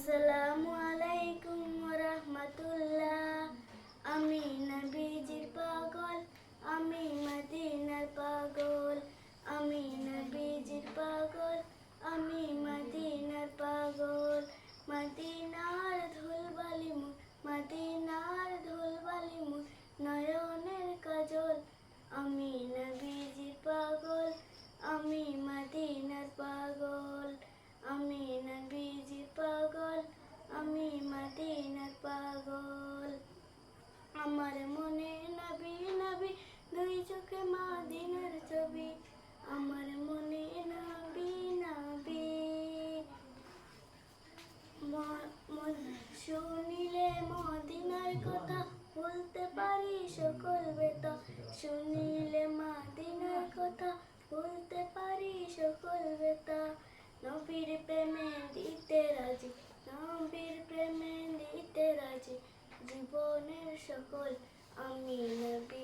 আসসালামু আলাইকুম রহমতুল্লাহ আমি নবীজির পাগল, আমি মদিনার পাগল। আমি নবীজির পাগল, আমি মদিনার পাগল। মদিনার ধুলবালি মুখ মদিনার ধুলবালি মুখ নয়নের কাজল। আমি নবীজির পাগল, আমি মদিনার পাগল। মনে নবী নবী, দুই চোখে মদিনার ছবি। আমার মনে নবী নবী। ম- ম- শুনিলে মদিনার কথা বলতে পারি সকল বেতা। শুনিলে মদিনার কথা বলতে পারি সকল বেতা। নবীর প্রেমে দিতে রাজি, নবীর প্রেমে দিতে রাজি। জীবনের সকল আমি নবীজির পাগল আমি